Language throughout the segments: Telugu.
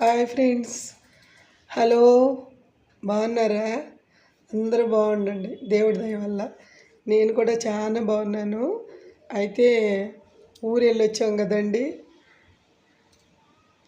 Hi friends. హలో. బాగున్నారా? అందరూ బాగుండండి. దేవుడి దయ వల్ల. నేను కూడా చాలా బాగున్నాను. అయితే ఊరు వెళ్ళొచ్చాం కదండి.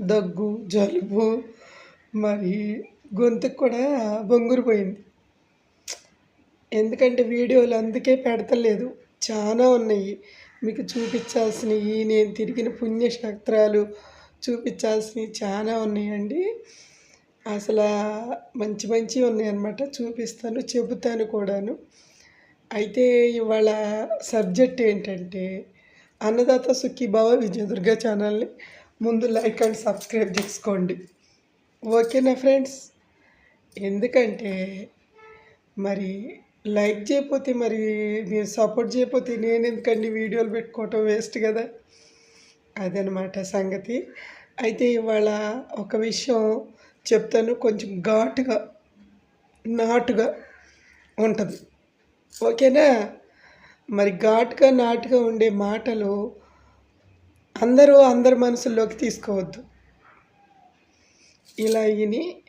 దగ్గు జలుబు మరి గొంతుకు కూడా బొంగురు పోయింది. ఎందుకంటే వీడియోలు అందుకే పెడతలేదు. చాలా ఉన్నాయి. మీకు చూపించాల్సినవి నేను తిరిగిన పుణ్యక్షేత్రాలు చూపించాల్సినవి చాలా ఉన్నాయండి. అసలు మంచి మంచివి ఉన్నాయన్నమాట. చూపిస్తాను చెబుతాను కూడాను. అయితే ఇవాళ సబ్జెక్ట్ ఏంటంటే అన్నదాత సుఖీభావ విజయదుర్గ ఛానల్ని ముందు లైక్ అండ్ సబ్స్క్రైబ్ చేసుకోండి. ఓకేనా ఫ్రెండ్స్? ఎందుకంటే మరి లైక్ చేయకపోతే మరి మీరు సపోర్ట్ చేయకపోతే నేను ఎందుకండి వీడియోలు పెట్టుకోవటం వేస్ట్ కదా? అదనమాట సంగతి. అయితే ఇవాళ ఒక విషయం చెప్తాను. కొంచెం ఘాటుగా నాటుగా ఉంటుంది. ఓకేనా? మరి ఘాటుగా నాటుగా ఉండే మాటలు అందరూ అందరి మనసుల్లోకి తీసుకోవద్దు. ఇలా విని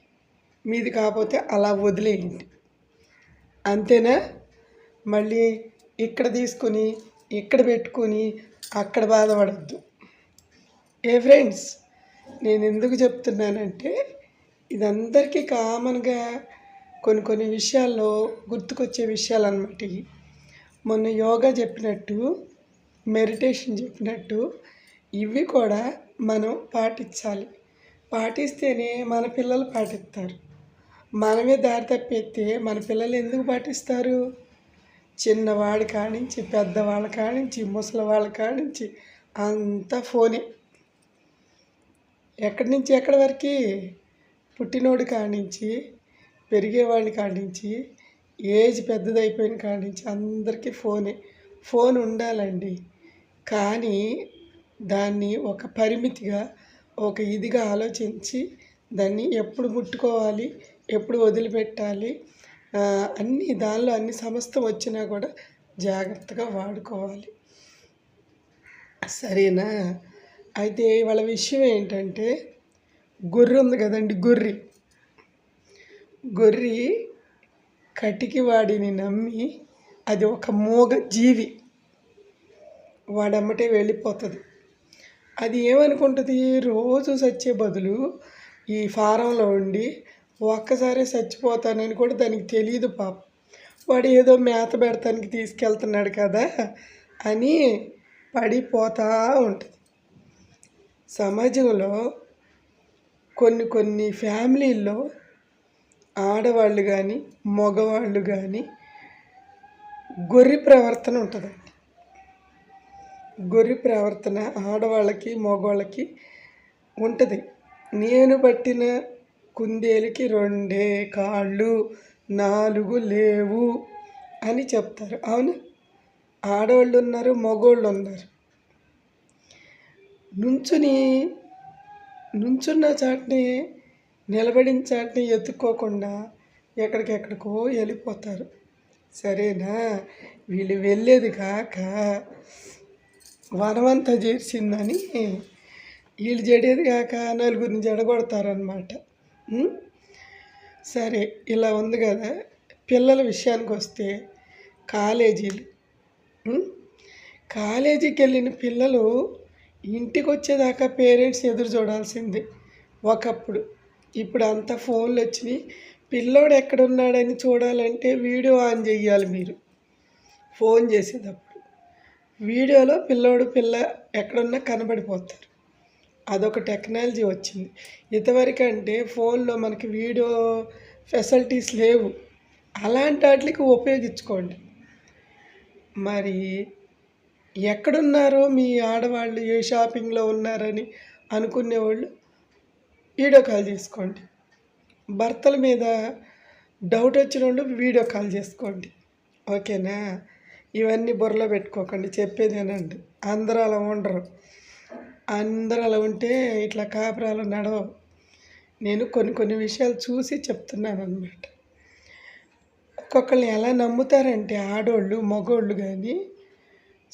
మీది కాకపోతే అలా వదిలేయండి. అంతేనా? మళ్ళీ ఇక్కడ తీసుకొని ఇక్కడ పెట్టుకొని అక్కడ బాధపడద్దు. ఏ ఫ్రెండ్స్? నేను ఎందుకు చెప్తున్నానంటే ఇది అందరికీ కామన్గా కొన్ని కొన్ని విషయాల్లో గుర్తుకొచ్చే విషయాలు అనమాట ఇవి. మొన్న యోగా చెప్పినట్టు మెడిటేషన్ చెప్పినట్టు ఇవి కూడా మనం పాటించాలి. పాటిస్తేనే మన పిల్లలు పాటిస్తారు. మనమే దారి తప్పిస్తే మన పిల్లలు ఎందుకు పాటిస్తారు? చిన్నవాడి కానించి పెద్దవాళ్ళ కానించి ముసలి వాళ్ళ కానించి అంతా ఫోనే. ఎక్కడి నుంచి ఎక్కడి వరకు? పుట్టినోడి కానించి పెరిగేవాడిని కానించి ఏజ్ పెద్దదైపోయిన కానించి అందరికీ ఫోనే. ఫోన్ ఉండాలండి. కానీ దాన్ని ఒక పరిమితిగా ఒక ఇదిగా ఆలోచించి దాన్ని ఎప్పుడు ముట్టుకోవాలి ఎప్పుడు వదిలిపెట్టాలి అన్ని దానిలో అన్ని సమస్తం వచ్చినా కూడా జాగ్రత్తగా వాడుకోవాలి. సరేనా? అయితే వాళ్ళ విషయం ఏంటంటే గొర్రె ఉంది కదండి గొర్రె. గొర్రె కటికి వాడిని నమ్మి అది ఒక మూగ జీవి. వాడమ్మటే వెళ్ళిపోతుంది. అది ఏమనుకుంటుంది? రోజు చచ్చే బదులు ఈ ఫారంలో ఉండి ఒక్కసారి చచ్చిపోతానని కూడా దానికి తెలియదు పాప. వాడు ఏదో మేత పెడతానికి తీసుకెళ్తున్నాడు కదా అని పడిపోతూ ఉంటుంది. సమాజంలో కొన్ని కొన్ని ఫ్యామిలీల్లో ఆడవాళ్ళు కానీ మగవాళ్ళు కానీ గొర్రె ప్రవర్తన ఉంటుందండి. గొర్రె ప్రవర్తన ఆడవాళ్ళకి మగవాళ్ళకి ఉంటుంది. నేను పట్టిన కుందేలకి రెండే కాళ్ళు నాలుగు లేవు అని చెప్తారు. అవును? ఆడవాళ్ళు ఉన్నారు మగవాళ్ళు ఉన్నారు. నుంచుని నుంచున్న చాటుని నిలబడిన చాటుని ఎత్తుక్కోకుండా ఎక్కడికెక్కడికో వెళ్ళిపోతారు. సరేనా? వీళ్ళు వెళ్ళేది కాక వనమంతా చేర్చిందని వీళ్ళు జడేది కాక నలుగురిని జడగొడతారనమాట సరే ఇలా ఉంది కదా. పిల్లల విషయానికి వస్తే కాలేజీలు. కాలేజీకి వెళ్ళిన పిల్లలు ఇంటికి వచ్చేదాకా పేరెంట్స్ ఎదురు చూడాల్సిందే. ఒకప్పుడు ఇప్పుడు అంత ఫోన్లు వచ్చినాయి. పిల్లోడు ఎక్కడున్నాడని చూడాలంటే వీడియో ఆన్ చేయాలి మీరు. ఫోన్ చేసేటప్పుడు. వీడియోలో పిల్లోడు పిల్ల ఎక్కడున్నా కనబడిపోతారు. అదొక టెక్నాలజీ వచ్చింది. ఇంతవరకంటే ఫోన్లో మనకి వీడియో ఫెసిలిటీస్ లేవు. అలాంటి వాటికి ఉపయోగించుకోండి. మరి ఎక్కడున్నారో మీ ఆడవాళ్ళు ఏ షాపింగ్లో ఉన్నారని అనుకునేవాళ్ళు వీడియో కాల్ చేసుకోండి. భర్తల మీద డౌట్ వచ్చిన వాళ్ళు వీడియో కాల్ చేసుకోండి. ఓకేనా? ఇవన్నీ బుర్రలో పెట్టుకోకండి. చెప్పేదేనండి అందరూ అలా ఉండరు. అందరూ అలా ఉంటే ఇట్లా కాపురాలు నడవ నేను కొన్ని కొన్ని విషయాలు చూసి చెప్తున్నాను అనమాట ఒక్కొక్కరిని ఎలా నమ్ముతారంటే ఆడోళ్ళు మగోళ్ళు కానీ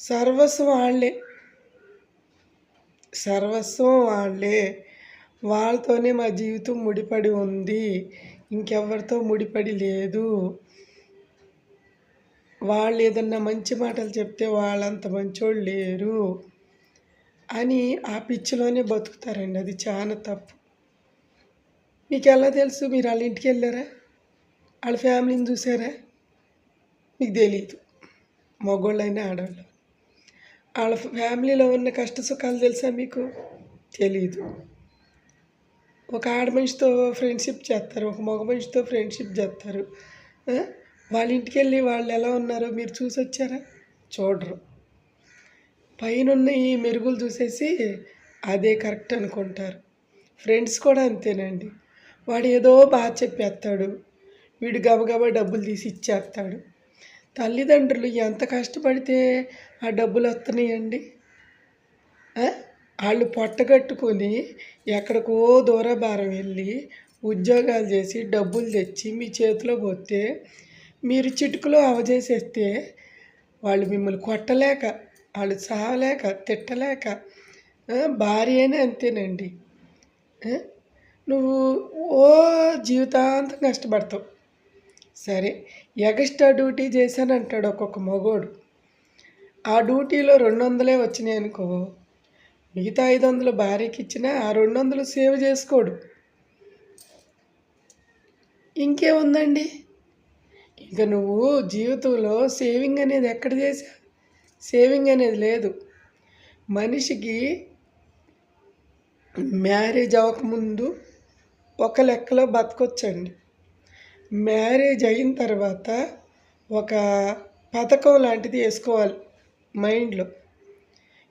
సర్వస్వం వాళ్ళే. సర్వస్వం వాళ్ళే. వాళ్ళతోనే మా జీవితం ముడిపడి ఉంది. ఇంకెవరితో ముడిపడి లేదు. వాళ్ళు ఏదన్నా మంచి మాటలు చెప్తే వాళ్ళంత మంచోళ్ళు లేరు అని ఆ పిచ్చిలోనే బతుకుతారండి. అది చాలా తప్పు. మీకు ఎలా తెలుసు? మీరు వాళ్ళ ఇంటికి వెళ్ళారా? వాళ్ళ ఫ్యామిలీని చూసారా? మీకు తెలియదు మగోళ్ళైనా ఆడవాళ్ళు వాళ్ళ ఫ్యామిలీలో ఉన్న కష్ట సుఖాలు తెలుసా మీకు? తెలియదు ఒక ఆడ మనిషితో ఫ్రెండ్షిప్ చేస్తారు ఒక మగ మనిషితో ఫ్రెండ్షిప్ చేస్తారు. వాళ్ళ ఇంటికి వెళ్ళి వాళ్ళు ఎలా ఉన్నారో మీరు చూసి వచ్చారా? చూడరు. పైన ఉన్న ఈ మెరుగులు చూసేసి అదే కరెక్ట్ అనుకుంటారు. ఫ్రెండ్స్ కూడా అంతేనండి. వాడు ఏదో బాగా చెప్పేస్తాడు. వీడు గబగబా డబ్బులు తీసి ఇచ్చేస్తాడు. తల్లిదండ్రులు ఎంత కష్టపడితే ఆ డబ్బులు వస్తున్నాయండి వాళ్ళు పొట్టగట్టుకొని ఎక్కడికో దూరభారం వెళ్ళి ఉద్యోగాలు చేసి డబ్బులు తెచ్చి మీ చేతిలో పోతే మీరు చిటుకులో అవజేసేస్తే వాళ్ళు మిమ్మల్ని కొట్టలేక వాళ్ళు చావలేక తిట్టలేక భార్య అయినా అంతేనండి. నువ్వు ఓ జీవితాంతం కష్టపడతావు. సరే ఎగస్ట్రా డ్యూటీ చేశానంటాడు ఒక్కొక్క మగోడు. ఆ డ్యూటీలో రెండు వందలే వచ్చినాయి అనుకో మిగతా ఐదు వందలు భార్యకి ఇచ్చినా ఆ రెండు వందలు సేవ్ చేసుకోడు. ఇంకేముందండి? ఇక నువ్వు జీవితంలో సేవింగ్ అనేది ఎక్కడ చేసా సేవింగ్ అనేది లేదు. మనిషికి మ్యారేజ్ అవ్వకముందు ఒక లెక్కలో బతకొచ్చండి. మ్యారేజ్ అయిన తర్వాత ఒక పథకం లాంటిది వేసుకోవాలి మైండ్లో.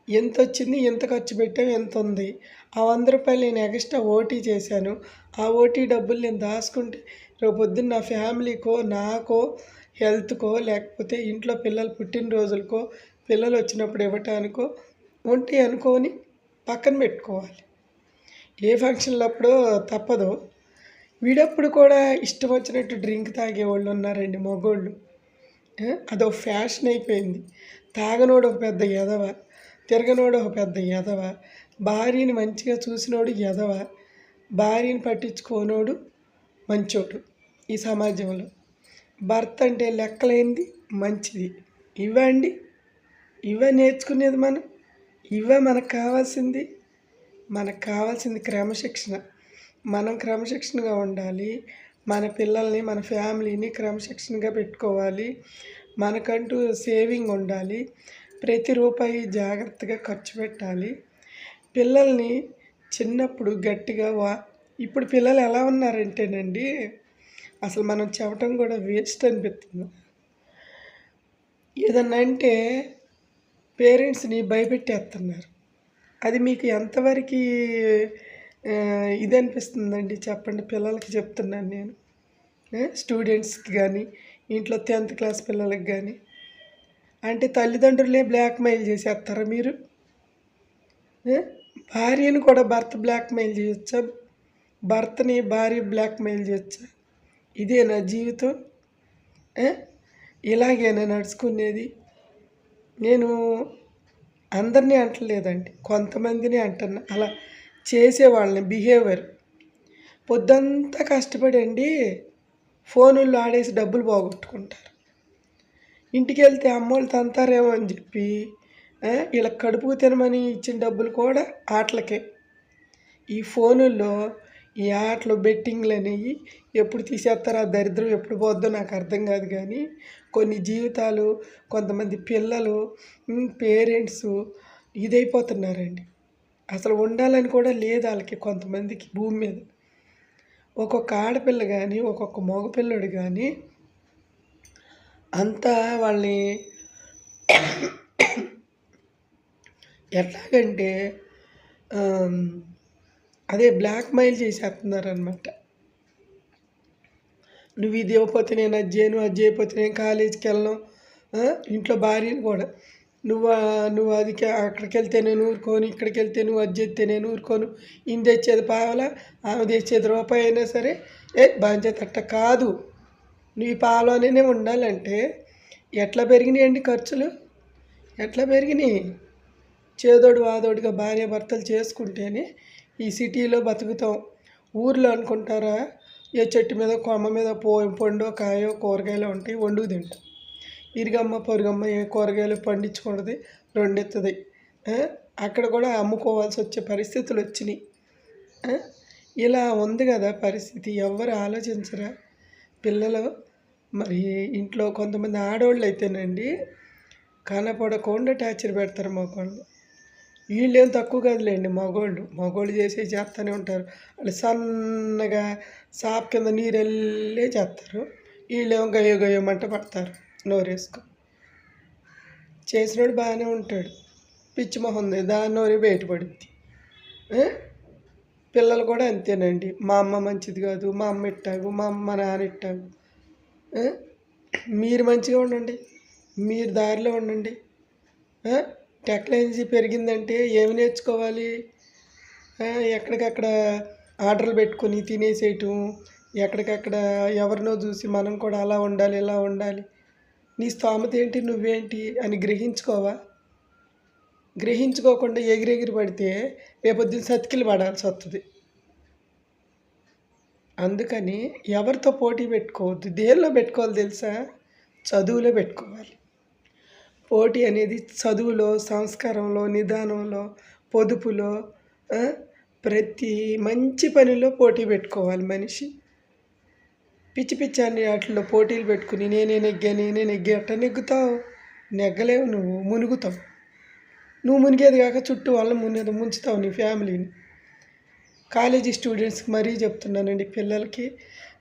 ఎంత వచ్చింది ఎంత ఖర్చు పెట్టాం ఎంత ఉంది. ఆ వంద రూపాయలు నేను ఎక్స్ట్రా ఓటీ చేశాను. ఆ ఓటీ డబ్బులు నేను దాచుకుంటే రేపు పొద్దున్న నా ఫ్యామిలీకో నాకో హెల్త్కో లేకపోతే ఇంట్లో పిల్లలు పుట్టినరోజులకో పిల్లలు వచ్చినప్పుడు ఇవ్వటానికో ఉంటాయి అనుకొని పక్కన పెట్టుకోవాలి. ఏ ఫంక్షన్లప్పుడో తప్పదు. వీడప్పుడు కూడా ఇష్టం వచ్చినట్టు డ్రింక్ తాగేవాళ్ళు ఉన్నారండి మగోళ్ళు అదో ఫ్యాషన్ అయిపోయింది. తాగనోడు ఒక పెద్ద ఎదవ తిరగనోడు ఒక పెద్ద ఎదవ భార్యని మంచిగా చూసినోడు ఎదవ భార్యని పట్టించుకోనోడు మంచోడు ఈ సమాజంలో. భర్త అంటే లెక్కలేంది మంచిది. ఇవ్వండి ఇవే నేర్చుకునేది మనం ఇవే మనకు కావాల్సింది మనకు కావాల్సింది క్రమశిక్షణ. మనం క్రమశిక్షణగా ఉండాలి. మన పిల్లల్ని మన ఫ్యామిలీని క్రమశిక్షణగా పెట్టుకోవాలి. మనకంటూ సేవింగ్ ఉండాలి. ప్రతి రూపాయి జాగ్రత్తగా ఖర్చు పెట్టాలి. పిల్లల్ని చిన్నప్పుడు గట్టిగా వా ఇప్పుడు పిల్లలు ఎలా ఉన్నారంటేనండి అసలు మనం చెప్పటం కూడా వేస్ట్ అనిపిస్తుంది. ఏదన్నా అంటే పేరెంట్స్ని భయపెట్టేస్తున్నారు. అది మీకు ఎంతవరకు ఇది అనిపిస్తుందండి చెప్పండి పిల్లలకి చెప్తున్నాను నేను. స్టూడెంట్స్కి కానీ ఇంట్లో టెన్త్ క్లాస్ పిల్లలకి కానీ అంటే తల్లిదండ్రులే బ్లాక్మెయిల్ చేసేస్తారా మీరు? భార్యను కూడా భర్త బ్లాక్మెయిల్ చేయొచ్చా? భర్తని భార్య బ్లాక్మెయిల్ చేయొచ్చా? ఇదే నా జీవితం ఇలాగేనా నడుచుకునేది? నేను అందరినీ అంటలేదండి కొంతమందిని అంటున్నా. అలా చేసేవాళ్ళని బిహేవియర్ పొద్దంతా కష్టపడండి ఫోనుల్లో ఆడేసి డబ్బులు పోగొట్టుకుంటారు. ఇంటికి వెళ్తే అమ్మోళ్ళు తంతారేమో అని చెప్పి ఇలా కడుపుకు తినమని ఇచ్చిన డబ్బులు కూడా ఆటలకే. ఈ ఫోనుల్లో ఈ ఆటలు బెట్టింగ్లు అనేవి ఎప్పుడు తీసేస్తారో ఆ దరిద్రం ఎప్పుడు పోద్దో నాకు అర్థం కాదు కానీ కొన్ని జీవితాలు కొంతమంది పిల్లలు పేరెంట్స్ ఇదైపోతున్నారండి. అసలు ఉండాలని కూడా లేదు వాళ్ళకి కొంతమందికి భూమి మీద. ఒక్కొక్క ఆడపిల్ల కానీ ఒక్కొక్క మగపిల్లడు కానీ అంతా వాళ్ళని ఎట్లాగంటే అదే బ్లాక్మెయిల్ చేసేస్తున్నారనమాట నువ్వు ఇది ఇవ్వకపోతే నేను అది చేయను అది చేయకపోతే నేను కాలేజీకి వెళ్ళను ఇంట్లో భార్యను కూడా. నువ్వు నువ్వు అది అక్కడికి వెళ్తే నేను ఊరుకోను ఇక్కడికి వెళ్తే నువ్వు అది చేస్తే నేను ఊరుకోను. ఈయన తెచ్చేది పావల ఆమె తెచ్చేది రూపాయి అయినా సరే ఏ బాధ్యత అట్ట కాదు. నువ్వు ఈ పావలోనే ఉండాలంటే ఎట్లా పెరిగినాయండి ఖర్చులు? ఎట్లా పెరిగినాయి? చేదోడు వాదోడుగా భార్య భర్తలు చేసుకుంటేనే ఈ సిటీలో బతుకుతాం. ఊర్లో అనుకుంటారా? ఏ చెట్టు మీద కొమ్మ మీద పో పండు కాయో కూరగాయలు ఉంటాయి వండుకు తింటాం. ఇరిగమ్మ పొరుగమ్మ ఏ కూరగాయలు పండించుకుంటుంది రెండెత్తుంది. అక్కడ కూడా అమ్ముకోవాల్సి వచ్చే పరిస్థితులు వచ్చినాయి. ఇలా ఉంది కదా పరిస్థితి. ఎవరు ఆలోచించరా? పిల్లలు మరి ఇంట్లో కొంతమంది ఆడవాళ్ళు అయితేనండి కనపడకుండా టార్చర్ పెడతారు మగవాళ్ళు. వీళ్ళేం తక్కువ కాదులేండి మగవాళ్ళు మగవాళ్ళు చేసే చేస్తూనే ఉంటారు. వాళ్ళు సన్నగా సాప్ కింద నీరు వెళ్ళే చేస్తారు వీళ్ళేమో గయ్యో గయ్యమంట పడతారు. నోరేసుకో చేసినోడు బాగానే ఉంటాడు. పిచ్చి మొహం ఉంది. దాని నోరే బయటపడుద్ది పిల్లలు కూడా అంతేనండి. మా అమ్మ మంచిది కాదు మా అమ్మ ఇట్టాగు మా అమ్మ నాన్న ఇట్టాగు మీరు మంచిగా ఉండండి. మీరు దారిలో ఉండండి. టెక్నాలజీ పెరిగిందంటే ఏమి నేర్చుకోవాలి? ఎక్కడికక్కడ ఆర్డర్లు పెట్టుకొని తినేసేయటం ఎక్కడికక్కడ ఎవరినో చూసి మనం కూడా అలా ఉండాలి ఇలా ఉండాలి. నీ స్తోమత ఏంటి? నువ్వేంటి? అని గ్రహించుకోవా? గ్రహించుకోకుండా ఎగిరెగిరి పడితే రేపొద్దున సతికిలు పడాల్సి వస్తుంది అందుకని ఎవరితో పోటీ పెట్టుకోవద్దు. దేనిలో పెట్టుకోవాలి తెలుసా? చదువులో పెట్టుకోవాలి. పోటీ అనేది చదువులో సంస్కారంలో నిదానంలో పొదుపులో ప్రతి మంచి పనిలో పోటీ పెట్టుకోవాలి మనిషి. పిచ్చి పిచ్చి అన్ని వాటిల్లో పోటీలు పెట్టుకుని నేనే నెగ్గా నేనే నెగ్గా ఎట్ట నెగ్గుతావు. నెగ్గలేవు నువ్వు మునుగుతావు. నువ్వు మునిగేది కాక చుట్టూ వాళ్ళని మునేది ముంచుతావు నీ ఫ్యామిలీని. కాలేజీ స్టూడెంట్స్కి మరీ చెప్తున్నానండి పిల్లలకి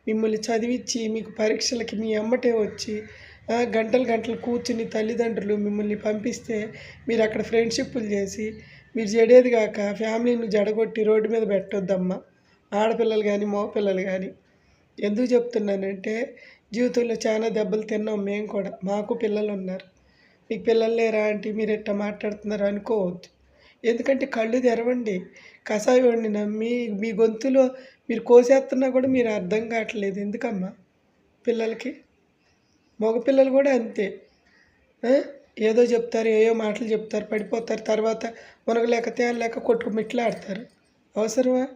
మిమ్మల్ని చదివించి మీకు పరీక్షలకి మీ అమ్మటే వచ్చి గంటలు గంటలు కూర్చుని తల్లిదండ్రులు మిమ్మల్ని పంపిస్తే మీరు అక్కడ ఫ్రెండ్షిప్లు చేసి మీరు చెడేది కాక ఫ్యామిలీని జడగొట్టి రోడ్డు మీద పెట్టొద్దమ్మా. ఆడపిల్లలు కానీ మగపిల్లలు కానీ ఎందుకు చెప్తున్నానంటే జీవితంలో చాలా దెబ్బలు తిన్నాం మేము కూడా. మాకు పిల్లలు ఉన్నారు మీకు పిల్లలు లేరా అంటే మీరు ఎట్లా మాట్లాడుతున్నారు అనుకోవద్దు. ఎందుకంటే కళ్ళు తెరవండి. కషాయం నమ్మి మీ గొంతులో మీరు కోసేస్తున్నా కూడా మీరు అర్థం కావట్లేదు. ఎందుకమ్మా? పిల్లలకి? మగపిల్లలు కూడా అంతే. ఏదో చెప్తారు ఏయో మాటలు చెప్తారు పడిపోతారు. తర్వాత మునగలేక తేలేక కొట్టుకు మిట్లాడతారు అవసరమా?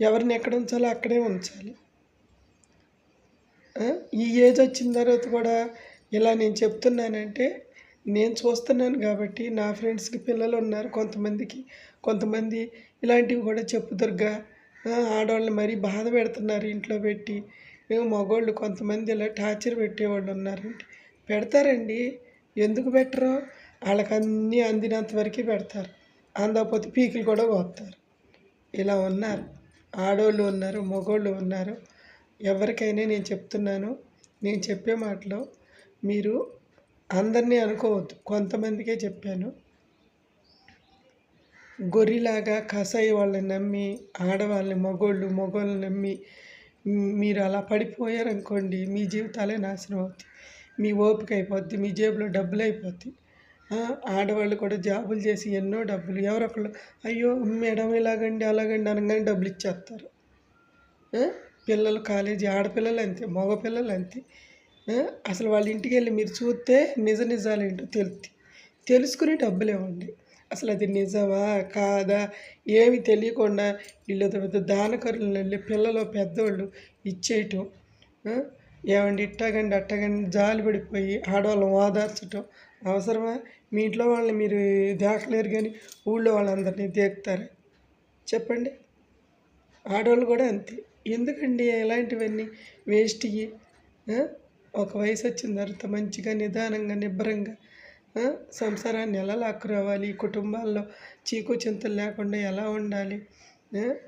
ఎవరిని ఎక్కడ ఉంచాలో అక్కడే ఉంచాలి. ఈ ఏజ్ వచ్చిన తర్వాత కూడా ఇలా నేను చెప్తున్నానంటే నేను చూస్తున్నాను కాబట్టి నా ఫ్రెండ్స్కి పిల్లలు ఉన్నారు కొంతమందికి. కొంతమంది ఇలాంటివి కూడా చెప్పుదురుగా ఆడవాళ్ళని మరీ బాధ పెడుతున్నారు ఇంట్లో పెట్టి. మగవాళ్ళు కొంతమంది ఇలా టార్చర్ పెట్టేవాళ్ళు ఉన్నారండి పెడతారండి. ఎందుకు పెట్టరు? వాళ్ళకి అన్నీ అందినంత వరకే పెడతారు. అందకపోతే పీకులు కూడా పోతారు. ఇలా ఉన్నారు. ఆడవాళ్ళు ఉన్నారు మగవాళ్ళు ఉన్నారు. ఎవరికైనా నేను చెప్తున్నాను నేను చెప్పే మాటలో మీరు అందరినీ అనుకోవద్దు. కొంతమందికే చెప్పాను. గొర్రెలాగా కసాయి వాళ్ళని నమ్మి ఆడవాళ్ళని మగోళ్ళు మగోళ్ళని నమ్మి మీరు అలా పడిపోయారనుకోండి మీ జీవితాలే నాశనం అవుతుంది మీ ఓపిక అయిపోద్ది మీ జేబులో డబ్బులు అయిపోద్ది ఆడవాళ్ళు కూడా జాబులు చేసి ఎన్నో డబ్బులు ఎవరొకళ్ళు అయ్యో మేడం ఇలాగండి అలాగండి అనగానే డబ్బులు ఇచ్చేస్తారు. పిల్లలు కాలేజీ ఆడపిల్లలు అంతే మగపిల్లలు అంతే అసలు వాళ్ళ ఇంటికి వెళ్ళి మీరు చూస్తే నిజ నిజాలు ఏంటో తెలుస్తాయి తెలుసుకుని డబ్బులు ఇవ్వండి. అసలు అది నిజమా కాదా ఏమి తెలియకుండా వీళ్ళు పెద్ద దానకరులు వెళ్ళి పిల్లలు పెద్దోళ్ళు ఇచ్చేయటం ఏమండి ఇట్టగండి అట్టగండి జాలి పడిపోయి ఆడవాళ్ళని ఓదార్చటం అవసరమా? మీ ఇంట్లో వాళ్ళని మీరు దేకలేరు కానీ ఊళ్ళో వాళ్ళందరినీ దేకుతారు? చెప్పండి. ఆడవాళ్ళు కూడా అంతే. ఎందుకండి ఇలాంటివన్నీ? వేస్ట్ ఒక వయసు వచ్చిన తర్వాత మంచిగా నిదానంగా నిబ్బరంగా సంసారాన్ని ఎలా లాక్కురావాలి? కుటుంబాల్లో చీకు చింతలు లేకుండా ఎలా ఉండాలి?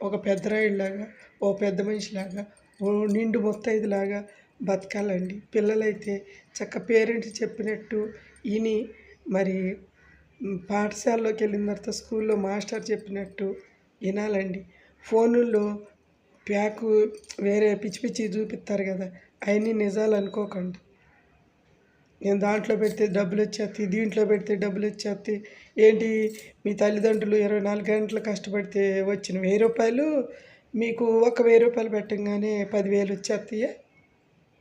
ఒక పెద్దరాయుడిలాగా ఓ పెద్ద మనిషిలాగా ఓ నిండు మొత్తైదులాగా బతకాలండి. పిల్లలైతే చక్క పేరెంట్స్ చెప్పినట్టు ఇని మరి పాఠశాలలోకి వెళ్ళిన తర్వాత స్కూల్లో మాస్టర్ చెప్పినట్టు వినాలండి. ఫోనుల్లో ప్యాకు వేరే పిచ్చి పిచ్చి చూపిస్తారు కదా అవన్నీ నిజాలు అనుకోకండి. నేను దాంట్లో పెడితే డబ్బులు వచ్చేస్తాయి దీంట్లో పెడితే డబ్బులు వచ్చేస్తాయి. ఏంటి? మీ తల్లిదండ్రులు ఇరవై నాలుగు గంటలు కష్టపడితే వచ్చిన వెయ్యి రూపాయలు మీకు ఒక వెయ్యి రూపాయలు పెట్టంగానే పదివేలు వచ్చేస్తాయా?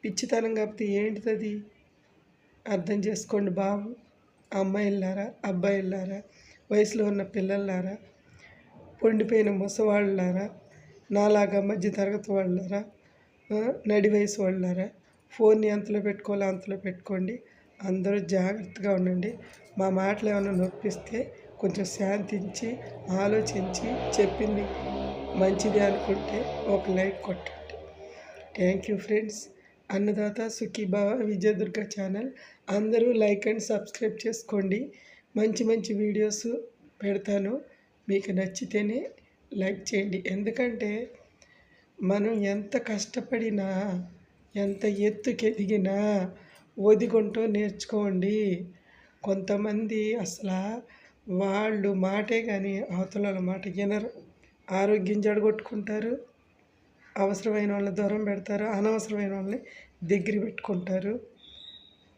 పిచ్చితనం కాకపోతే ఏంటిది అది అర్థం చేసుకోండి బాబు. అమ్మాయిలారా అబ్బాయిలారా వయసులో ఉన్న పిల్లలారా పొండిపోయిన ముసవాళ్ళారా నాలాగా మధ్య తరగతి వాళ్ళారా నడి వయసు వాళ్ళారా ఫోన్ని ఎంతలో పెట్టుకోవాలో అంతలో పెట్టుకోండి. అందరూ జాగ్రత్తగా ఉండండి. మా మాటలు ఏమైనా నొప్పిస్తే కొంచెం శాంతించి ఆలోచించి చెప్పింది మంచిది అనుకుంటే ఒక లైక్ కొట్టండి. Thank you friends. Annadata Sukhibhava Vijayadurga channel. అందరూ లైక్ అండ్ సబ్స్క్రైబ్ చేసుకోండి. మంచి మంచి వీడియోస్ పెడతాను. మీకు నచ్చితేనే లైక్ చేయండి. ఎందుకంటే మనం ఎంత కష్టపడినా ఎంత ఎత్తుకెదిగినా ఎదిగినా నేర్చుకోండి. కొంతమంది అసలు వాళ్ళు మాటే కానీ అవతల మాట వినరు. ఆరోగ్యం జడగొట్టుకుంటారు. అవసరమైన వాళ్ళని దూరం పెడతారు. అనవసరమైన వాళ్ళని దగ్గర పెట్టుకుంటారు.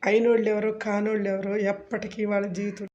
అయినోళ్ళు ఎవరో కానోళ్ళు ఎవరో ఎప్పటికీ వాళ్ళ జీవితం